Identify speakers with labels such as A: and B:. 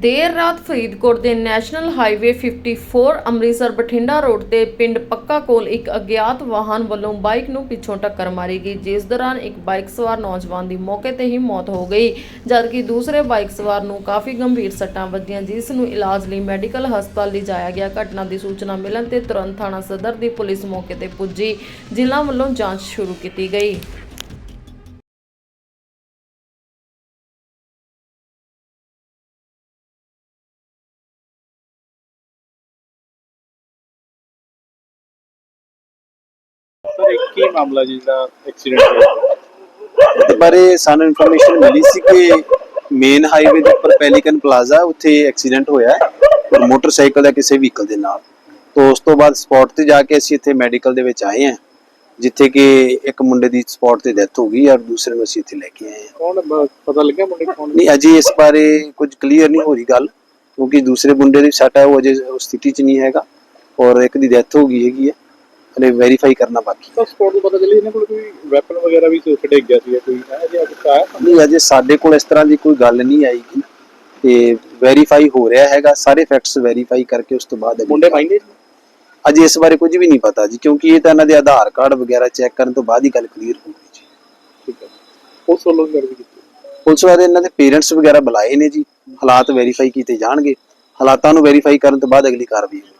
A: ਦੇਰ ਰਾਤ ਫਰੀਦਕੋਟ ਦੇ national highway 54 Amritsar Bathinda road ਤੇ ਪਿੰਡ ਪੱਕਾ ਕੋਲ ਇੱਕ ਅਗਿਆਤ ਵਾਹਨ ਵੱਲੋਂ ਬਾਈਕ ਨੂੰ ਪਿੱਛੋਂ ਟੱਕਰ ਮਾਰੀ ਗਈ, ਜਿਸ ਦੌਰਾਨ ਇੱਕ ਬਾਈਕ ਸਵਾਰ ਨੌਜਵਾਨ ਦੀ ਮੌਕੇ ਤੇ ਹੀ ਮੌਤ ਹੋ ਗਈ, ਜਦਕਿ ਦੂਸਰੇ ਬਾਈਕ ਸਵਾਰ ਨੂੰ ਕਾਫੀ ਗੰਭੀਰ ਸੱਟਾਂ ਵੱਜੀਆਂ, ਜਿਸ ਨੂੰ ਇਲਾਜ ਲਈ ਮੈਡੀਕਲ ਹਸਪਤਾਲ ਲਿਜਾਇਆ ਗਿਆ। ਘਟਨਾ ਦੀ ਸੂਚਨਾ ਮਿਲਣ ਤੇ ਤੁਰੰਤ ਥਾਣਾ ਸਦਰ ਦੀ ਪੁਲਿਸ ਮੌਕੇ ਤੇ ਪੁੱਜੀ, ਜ਼ਿਲ੍ਹਾ ਵੱਲੋਂ ਜਾਂਚ ਸ਼ੁਰੂ ਕੀਤੀ ਗਈ।
B: ਕੀ ਮਾਮਲਾ ਜੀ ਦਾ ਐਕਸੀਡੈਂਟ ਹੋਇਆ?
C: ਇਹਦੇ ਬਾਰੇ ਸਾਨੂੰ ਇਨਫੋਰਮੇਸ਼ਨ ਮਿਲੀ ਸੀ ਕਿ ਮੇਨ ਹਾਈਵੇ ਦੇ ਉੱਪਰ ਪੈਲੀਕਨ ਪਲਾਜ਼ਾ ਉੱਥੇ ਐਕਸੀਡੈਂਟ ਹੋਇਆ ਹੈ ਔਰ ਮੋਟਰਸਾਈਕਲ ਦਾ ਕਿਸੇ ਵਹੀਕਲ ਦੇ ਨਾਲ। ਤੋਂ ਉਸ ਤੋਂ ਬਾਅਦ ਸਪੌਟ ਤੇ ਜਾ ਕੇ ਅਸੀਂ ਇੱਥੇ ਮੈਡੀਕਲ ਦੇ ਵਿੱਚ ਆਏ ਹਾਂ ਜਿੱਥੇ ਕਿ ਇੱਕ ਮੁੰਡੇ ਦੀ ਸਪੌਟ ਤੇ ਡੈਥ ਹੋ ਗਈ ਔਰ ਦੂਸਰੇ ਨੂੰ ਅਸੀਂ ਇੱਥੇ ਲੈ ਕੇ ਆਏ ਹਾਂ।
B: ਕੌਣ ਬ- ਪਤਾ ਲੱਗਿਆ ਮੁੰਡੇ ਕੌਣ
C: ਨਹੀਂ ਅਜੇ ਇਸ ਬਾਰੇ ਕੁਝ ਕਲੀਅਰ ਨਹੀਂ ਹੋ ਰਹੀ ਗੱਲ ਕਿਉਂਕਿ ਦੂਸਰੇ ਮੁੰਡੇ ਦੀ ਸੱਟ ਹੈ ਉਹ ਅਜੇ ਉਸ ਸਥਿਤੀ 'ਚ ਨਹੀਂ ਹੈਗਾ ਔਰ ਇੱਕ ਦੀ ਡੈਥ ਹੋ ਗਈ ਹੈਗੀ ਹੈ। ਹਲੇ ਵੈਰੀਫਾਈ ਕਰਨਾ ਬਾਕੀ ਹੈ।
B: ਸਪੋਰਟ ਨੂੰ ਪਤਾ ਚੱਲੀ ਇਹਨਾਂ ਕੋਲ ਕੋਈ ਵੈਪਨ ਵਗੈਰਾ ਵੀ ਸੀ ਉੱਥੇ ਡਿੱਗ ਗਿਆ ਸੀ ਕੋਈ ਹੈ ਜੀ ਅੱਜ ਆਇਆ?
C: ਨਹੀਂ ਅਜੇ ਸਾਡੇ ਕੋਲ ਇਸ ਤਰ੍ਹਾਂ ਦੀ ਕੋਈ ਗੱਲ ਨਹੀਂ ਆਈ। ਤੇ ਵੈਰੀਫਾਈ ਹੋ ਰਿਹਾ ਹੈਗਾ ਸਾਰੇ ਫੈਕਟਸ ਵੈਰੀਫਾਈ ਕਰਕੇ ਉਸ ਤੋਂ ਬਾਅਦ
B: ਮੁੰਡੇ ਮਾਈਂਡੇ
C: ਅਜੇ ਇਸ ਬਾਰੇ ਕੁਝ ਵੀ ਨਹੀਂ ਪਤਾ ਜੀ ਕਿਉਂਕਿ ਇਹ ਤਾਂ ਇਹਨਾਂ ਦੇ ਆਧਾਰ ਕਾਰਡ ਵਗੈਰਾ ਚੈੱਕ ਕਰਨ ਤੋਂ ਬਾਅਦ ਹੀ ਗੱਲ ਕਲੀਅਰ ਹੋਊਗੀ ਜੀ।
B: ਠੀਕ ਹੈ। ਉਸ ਵੱਲੋਂ ਵੀ ਕਾਰਵਾਈ ਕੀਤੀ।
C: ਪੁਲਿਸ ਵਾਲੇ ਇਹਨਾਂ ਦੇ ਪੇਰੈਂਟਸ ਵਗੈਰਾ ਬੁਲਾਏ ਨੇ ਜੀ ਹਾਲਾਤ ਵੈਰੀਫਾਈ ਕੀਤੇ ਜਾਣਗੇ। ਹਾਲਾਤਾਂ ਨੂੰ ਵੈਰੀਫਾਈ ਕਰਨ ਤੋਂ ਬਾਅਦ ਅਗਲੀ ਕਾਰਵਾਈ ਹੋਵੇਗੀ